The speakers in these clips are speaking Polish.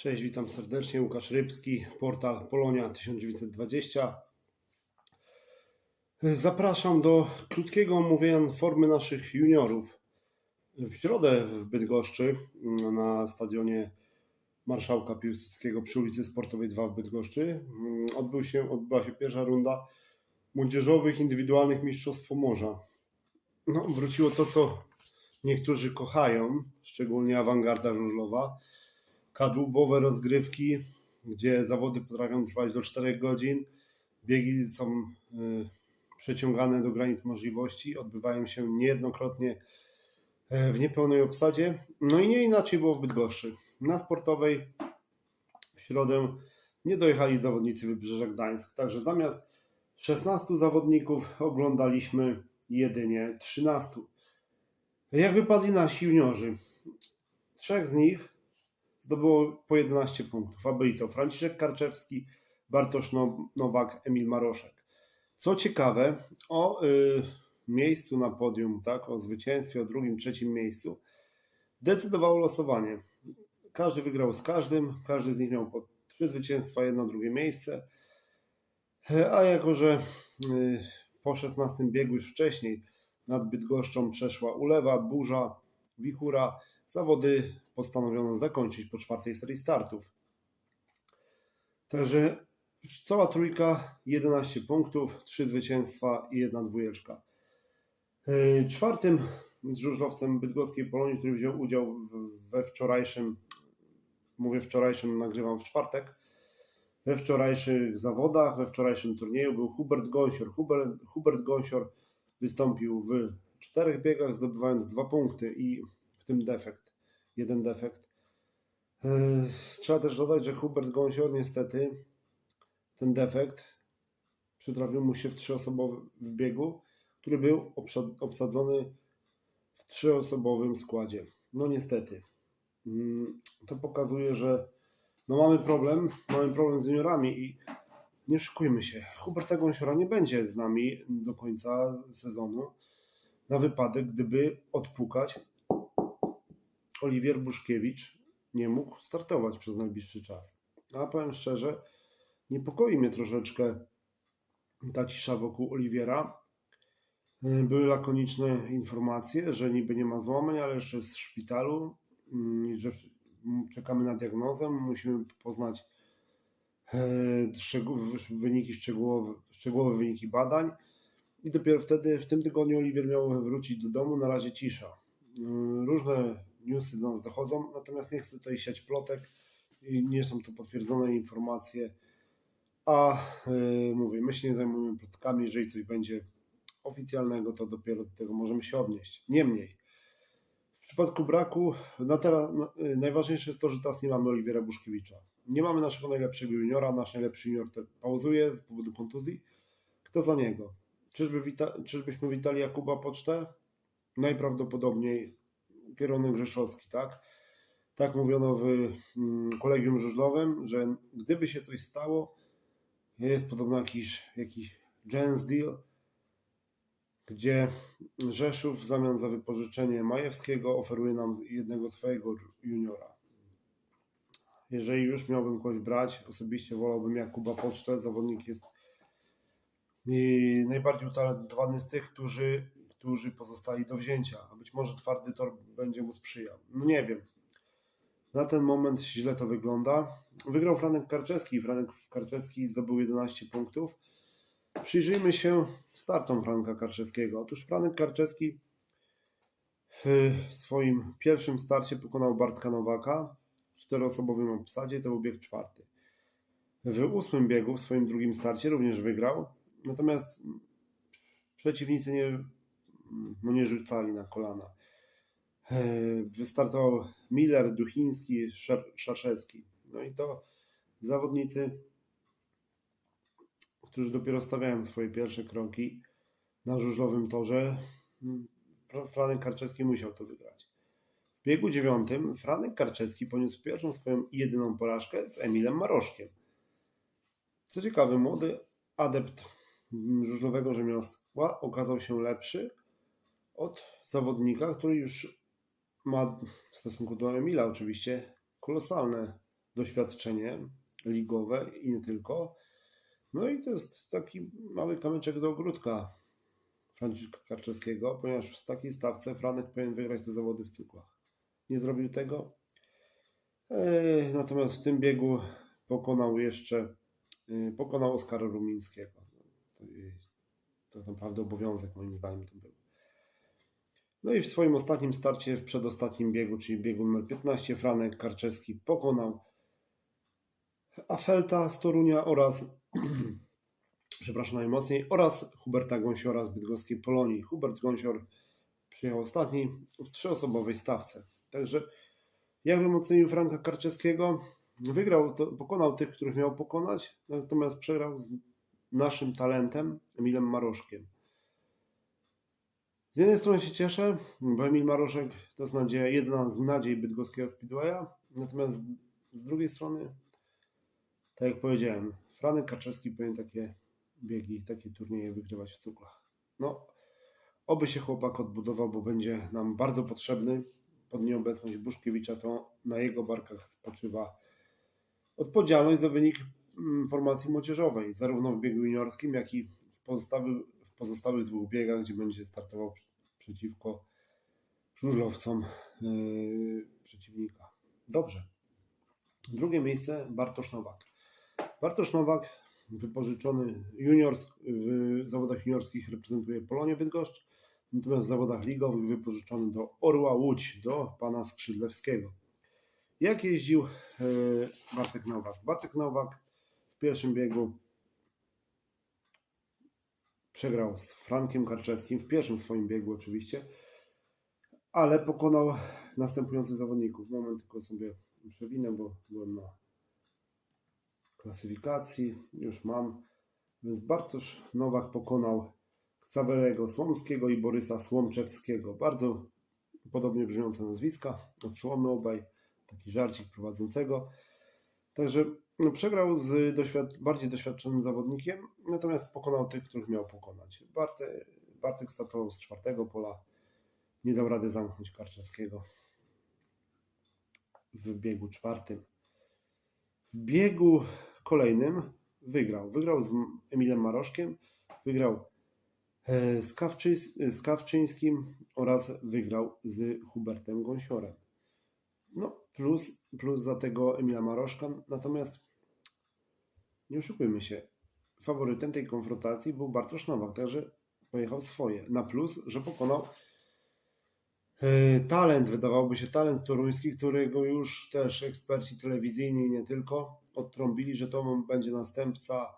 Cześć, witam serdecznie. Łukasz Rybski, portal Polonia 1920. Zapraszam do krótkiego omówienia formy naszych juniorów. W środę w Bydgoszczy mm, na stadionie Marszałka Piłsudskiego przy ulicy Sportowej 2 w Bydgoszczy mm, odbył się, odbyła się pierwsza runda młodzieżowych indywidualnych mistrzostw Pomorza. No, wróciło to, co niektórzy kochają, szczególnie awangarda żużlowa kadłubowe rozgrywki, gdzie zawody potrafią trwać do 4 godzin. Biegi są y, przeciągane do granic możliwości, odbywają się niejednokrotnie e, w niepełnej obsadzie. No i nie inaczej było w Bydgoszczy. Na sportowej w środę nie dojechali zawodnicy Wybrzeża Gdańsk, także zamiast 16 zawodników oglądaliśmy jedynie 13. Jak wypadli nasi juniorzy? Trzech z nich zdobyło po 11 punktów, a byli to Franciszek Karczewski, Bartosz No- Nowak, Emil Maroszek. Co ciekawe, o y, miejscu na podium, tak, o zwycięstwie, o drugim, trzecim miejscu decydowało losowanie. Każdy wygrał z każdym, każdy z nich miał po trzy zwycięstwa, jedno, drugie miejsce. A jako, że y, po 16 biegu już wcześniej nad Bydgoszczą przeszła ulewa, burza, wichura, zawody postanowiono zakończyć po czwartej serii startów. Także cała trójka 11 punktów, 3 zwycięstwa i jedna dwójeczka. Yy, Czwartym żużlowcem bydgoskiej Polonii, który wziął udział we wczorajszym, mówię wczorajszym, nagrywam w czwartek, we wczorajszych zawodach, we wczorajszym turnieju był Hubert Gąsior. Hubert, Hubert Gąsior wystąpił w czterech biegach, zdobywając dwa punkty i tym defekt, jeden defekt. Yy, Trzeba też dodać, że Hubert Gąsior niestety ten defekt przytrafił mu się w trzyosobowym biegu, który był obsa- obsadzony w trzyosobowym składzie. No niestety. Mm, To pokazuje, że no mamy problem, mamy problem z juniorami i nie szukujmy się. Huberta Gąsiora nie będzie z nami do końca sezonu na wypadek, gdyby odpukać Oliwier Buszkiewicz nie mógł startować przez najbliższy czas. A powiem szczerze, niepokoi mnie troszeczkę ta cisza wokół Oliwiera. Yy, Były lakoniczne informacje, że niby nie ma złamań, ale jeszcze jest w szpitalu, mm, że czekamy na diagnozę, musimy poznać szczegół- wyniki szczegółowe, szczegółowe wyniki badań i dopiero wtedy, w tym tygodniu Oliwier miał wrócić do domu, na razie cisza. Yy, Różne newsy do nas dochodzą, natomiast nie chcę tutaj siać plotek i nie są to potwierdzone informacje, a yy, mówię, my się nie zajmujemy plotkami, jeżeli coś będzie oficjalnego, to dopiero do tego możemy się odnieść. Niemniej, w przypadku braku, na teraz, na, yy, najważniejsze jest to, że teraz nie mamy Oliwiera Buszkiewicza. Nie mamy naszego najlepszego juniora, nasz najlepszy junior te pauzuje z powodu kontuzji. Kto za niego? Czyżby wita, czyżbyśmy witali Jakuba Pocztę? Najprawdopodobniej kierunek Rzeszowski, tak? Tak mówiono w mm, kolegium żużlowym, że gdyby się coś stało, jest podobno jakiś, jakiś Jens deal, gdzie Rzeszów w zamian za wypożyczenie Majewskiego oferuje nam jednego swojego juniora. Jeżeli już miałbym kogoś brać, osobiście wolałbym Jakuba Pocztę. Zawodnik jest najbardziej utalentowany z tych, którzy, którzy pozostali do wzięcia. A być może twardy tor będzie mu sprzyjał. No nie wiem. Na ten moment źle to wygląda. Wygrał Franek Karczewski. Franek Karczewski zdobył 11 punktów. Przyjrzyjmy się startom Franka Karczewskiego. Otóż Franek Karczewski w swoim pierwszym starcie pokonał Bartka Nowaka w czteroosobowym obsadzie. To był bieg czwarty. W ósmym biegu, w swoim drugim starcie, również wygrał. Natomiast przeciwnicy nie, no nie rzucali na kolana. E, Wystartował Miller, Duchiński, Szaszewski. No i to zawodnicy, którzy dopiero stawiają swoje pierwsze kroki na żużlowym torze. Fra- Franek Karczewski musiał to wygrać. W biegu dziewiątym Franek Karczewski poniósł pierwszą swoją i jedyną porażkę z Emilem Maroszkiem. Co ciekawe, młody adept żużlowego rzemiosła okazał się lepszy od zawodnika, który już ma w stosunku do Emila oczywiście kolosalne doświadczenie ligowe i nie tylko. No i to jest taki mały kamyczek do ogródka Franciszka Karczewskiego, ponieważ w takiej stawce Franek powinien wygrać te zawody w cuklach. Nie zrobił tego. Eee, Natomiast w tym biegu pokonał jeszcze yy, pokonał Oskara Rumińskiego. To, to naprawdę obowiązek moim zdaniem to był. No i w swoim ostatnim starcie, w przedostatnim biegu, czyli biegu numer 15, Franek Karczewski pokonał Afelta z Torunia oraz przepraszam najmocniej, oraz Huberta Gąsiora z bydgoskiej Polonii. Hubert Gąsior przyjechał ostatni w trzyosobowej stawce. Także jakbym ocenił Franka Karczewskiego, wygrał, to, pokonał tych, których miał pokonać, natomiast przegrał z naszym talentem Emilem Maroszkiem. Z jednej strony się cieszę, bo Emil Maroszek to jest nadzieja, jedna z nadziei bydgoskiego Speedwaya, natomiast z, drugiej strony, tak jak powiedziałem, Franek Karczewski powinien takie biegi, takie turnieje wygrywać w cuklach. No, oby się chłopak odbudował, bo będzie nam bardzo potrzebny. Pod nieobecność Buszkiewicza to na jego barkach spoczywa odpowiedzialność za wynik mm, formacji młodzieżowej, zarówno w biegu juniorskim, jak i w pozostałych, pozostałych dwóch biegach, gdzie będzie startował przeciwko żużlowcom yy, przeciwnika. Dobrze. Drugie miejsce Bartosz Nowak. Bartosz Nowak, wypożyczony juniors, w zawodach juniorskich reprezentuje Polonię Bydgoszcz, natomiast w zawodach ligowych wypożyczony do Orła Łódź, do pana Skrzydlewskiego. Jak jeździł e, Bartek Nowak? Bartek Nowak w pierwszym biegu przegrał z Frankiem Karczewskim, w pierwszym swoim biegu oczywiście, ale pokonał następujących zawodników. Moment tylko sobie przewinę, bo byłem na klasyfikacji, już mam. Więc Bartosz Nowak pokonał Ksawerego Słomskiego i Borysa Słomczewskiego. Bardzo podobnie brzmiące nazwiska, od Słomy obaj, taki żarcik prowadzącego. Także przegrał z doświad- bardziej doświadczonym zawodnikiem, natomiast pokonał tych, których miał pokonać. Bartek, Bartek startował z czwartego pola, nie dał rady zamknąć Karczewskiego w biegu czwartym. W biegu kolejnym wygrał. Wygrał z Emilem Maroszkiem, wygrał e, z, Kawczyś, z Kawczyńskim oraz wygrał z Hubertem Gąsiorem. No, plus, plus za tego Emila Maroszka. Natomiast nie oszukujmy się, faworytem tej konfrontacji był Bartosz Nowak, także pojechał swoje. Na plus, że pokonał e, talent, wydawałoby się talent toruński, którego już też eksperci telewizyjni nie tylko odtrąbili, że to będzie następca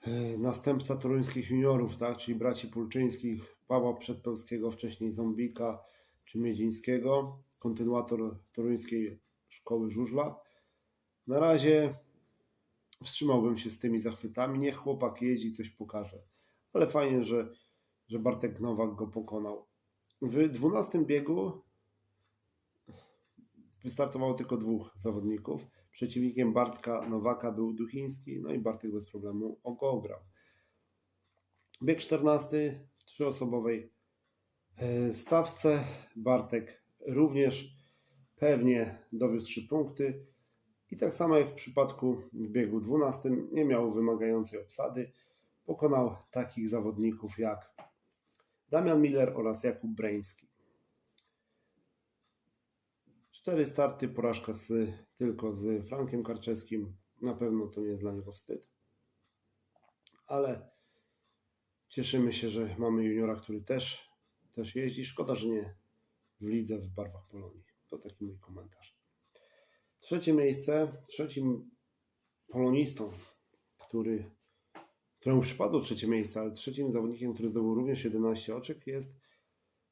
e, następca toruńskich juniorów, tak? czyli braci Pulczyńskich, Pawła Przedpełskiego, wcześniej Zombika czy Miedzińskiego, kontynuator toruńskiej szkoły żużla. Na razie wstrzymałbym się z tymi zachwytami, niech chłopak jeździ, coś pokaże. Ale fajnie, że, że Bartek Nowak go pokonał. W 12 biegu wystartowało tylko dwóch zawodników. Przeciwnikiem Bartka Nowaka był Duchiński, no i Bartek bez problemu go. Bieg 14 w trzyosobowej e, stawce. Bartek również pewnie dowiózł 3 punkty. I tak samo jak w przypadku w biegu 12 nie miał wymagającej obsady. Pokonał takich zawodników jak Damian Miller oraz Jakub Breński. Cztery starty, porażka z, tylko z Frankiem Karczewskim. Na pewno to nie jest dla niego wstyd. Ale cieszymy się, że mamy juniora, który też, też jeździ. Szkoda, że nie w lidze w barwach Polonii. To taki mój komentarz. Trzecie miejsce, trzecim polonistą, który, któremu przypadło trzecie miejsce, ale trzecim zawodnikiem, który zdobył również 11 oczek jest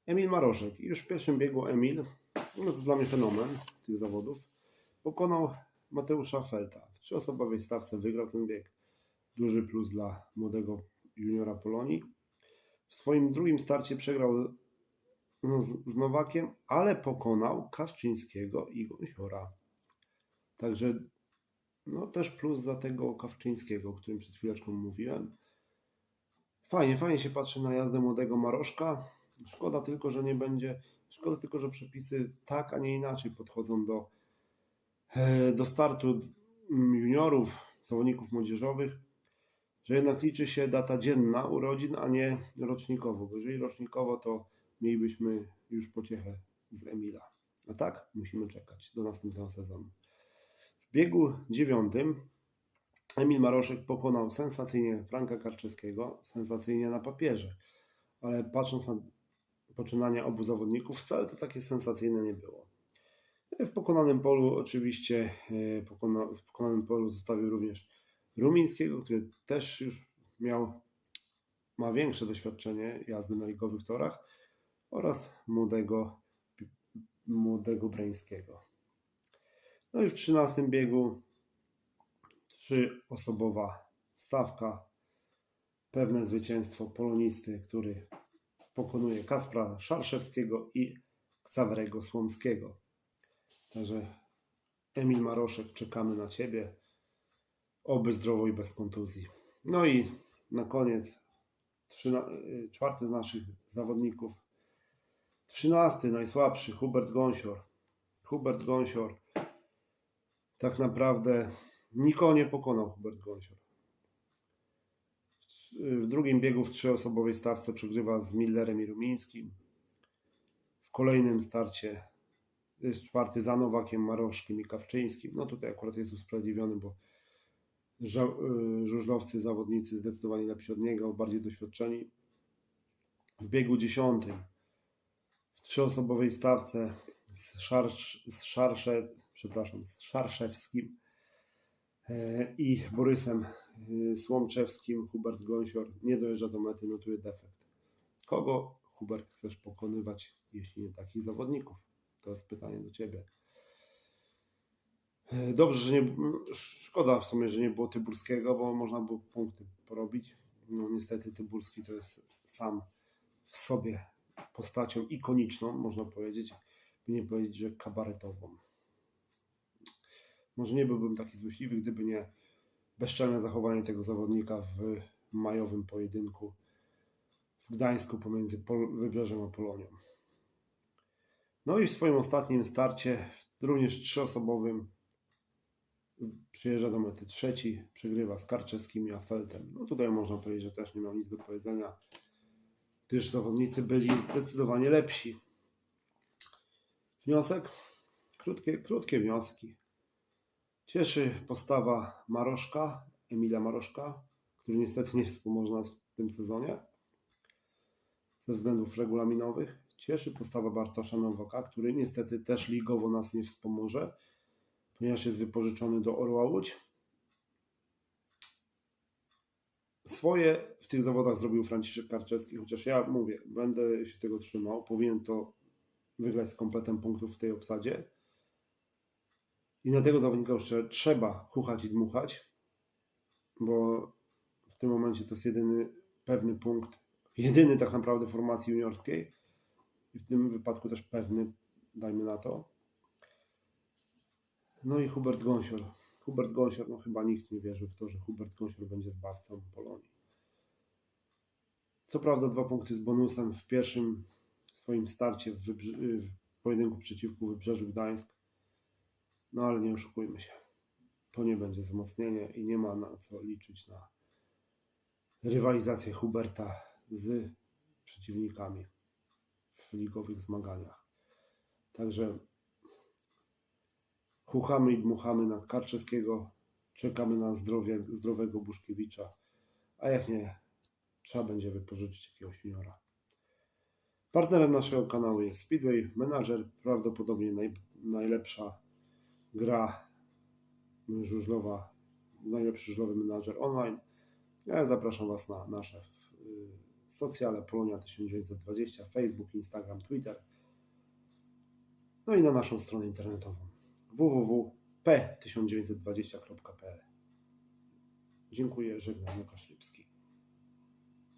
Emil Maroszek. I już w pierwszym biegu Emil, no to dla mnie fenomen tych zawodów, pokonał Mateusza Felta. W trzyosobowej stawce wygrał ten bieg. Duży plus dla młodego juniora Polonii. W swoim drugim starcie przegrał no, z, z Nowakiem, ale pokonał Kawczyńskiego i Gąsiora. Także no też plus za tego Kawczyńskiego, o którym przed chwileczką mówiłem. Fajnie, fajnie się patrzy na jazdę młodego Maroszka. Szkoda tylko, że nie będzie, szkoda tylko, że przepisy tak, a nie inaczej podchodzą do, e, do startu juniorów, zawodników młodzieżowych, że jednak liczy się data dzienna urodzin, a nie rocznikowo, bo jeżeli rocznikowo, to mielibyśmy już pociechę z Emila. A tak musimy czekać do następnego sezonu. W biegu dziewiątym Emil Maroszek pokonał sensacyjnie Franka Karczewskiego, sensacyjnie na papierze, ale patrząc na poczynania obu zawodników, wcale to takie sensacyjne nie było. W pokonanym polu oczywiście e, w pokonanym polu zostawił również Rumińskiego, który też już miał, ma większe doświadczenie jazdy na ligowych torach oraz młodego, młodego Breńskiego. No i w 13 biegu trzyosobowa stawka, pewne zwycięstwo polonisty, który pokonuje Kaspra Szarszewskiego i Ksawerego Słomskiego. Także Emil Maroszek, czekamy na Ciebie. Oby zdrowo i bez kontuzji. No i na koniec czwarty z naszych zawodników. Trzynasty, najsłabszy, Hubert Gąsior. Hubert Gąsior tak naprawdę nikogo nie pokonał Hubert Gąsior. W drugim biegu w trzyosobowej stawce przegrywa z Millerem i Rumińskim. W kolejnym starcie jest czwarty za Nowakiem, Maroszkiem i Kawczyńskim. No tutaj akurat jest usprawiedliwiony, bo y, żużlowcy, zawodnicy zdecydowanie lepsi od niego, bardziej doświadczeni. W biegu dziesiątym w trzyosobowej stawce z Szarsze, przepraszam, z Szarszewskim e, i Borysem e, Słomczewskim Hubert Gąsior nie dojeżdża do mety, notuje defekt. Kogo Hubert chcesz pokonywać, jeśli nie takich zawodników? To jest pytanie do Ciebie. E, Dobrze, że nie. Szkoda w sumie, że nie było Tyburskiego, bo można było punkty porobić. No niestety Tyburski to jest sam w sobie postacią ikoniczną, można powiedzieć, by nie powiedzieć, że kabaretową. Może nie byłbym taki złośliwy, gdyby nie bezczelne zachowanie tego zawodnika w majowym pojedynku w Gdańsku pomiędzy Pol- Wybrzeżem a Polonią. No i w swoim ostatnim starcie, również trzyosobowym, przyjeżdża do mety trzeci, przegrywa z Karczewskim i Afeltem. No tutaj można powiedzieć, że też nie miał nic do powiedzenia, gdyż zawodnicy byli zdecydowanie lepsi. Wniosek? Krótkie, krótkie wnioski. Cieszy postawa Maroszka, Emila Maroszka, który niestety nie wspomoże nas w tym sezonie ze względów regulaminowych. Cieszy postawa Bartosza Nowaka, który niestety też ligowo nas nie wspomoże, ponieważ jest wypożyczony do Orła Łódź. Swoje w tych zawodach zrobił Franciszek Karczewski, chociaż ja mówię, będę się tego trzymał. Powinien to wygrać z kompletem punktów w tej obsadzie. I na tego zawodnika trze- trzeba chuchać i dmuchać, bo w tym momencie to jest jedyny pewny punkt, jedyny tak naprawdę formacji juniorskiej i w tym wypadku też pewny, dajmy na to. No i Hubert Gąsior. Hubert Gąsior, no chyba nikt nie wierzył w to, że Hubert Gąsior będzie zbawcą Polonii. Co prawda dwa punkty z bonusem w pierwszym swoim starcie w, w pojedynku przeciwko Wybrzeżu Gdańsk, no ale nie oszukujmy się. To nie będzie wzmocnienie i nie ma na co liczyć na rywalizację Huberta z przeciwnikami w ligowych zmaganiach. Także chuchamy i dmuchamy na Karczewskiego, czekamy na zdrowie, zdrowego Buszkiewicza, a jak nie, trzeba będzie wypożyczyć jakiegoś juniora. Partnerem naszego kanału jest Speedway Manager, prawdopodobnie naj, najlepsza gra żużlowa, najlepszy żużlowy menadżer online. Ja zapraszam Was na nasze y, socjale Polonia 1920, Facebook, Instagram, Twitter. No i na naszą stronę internetową www.p1920.pl Dziękuję, żegnam Łukasz Lipski.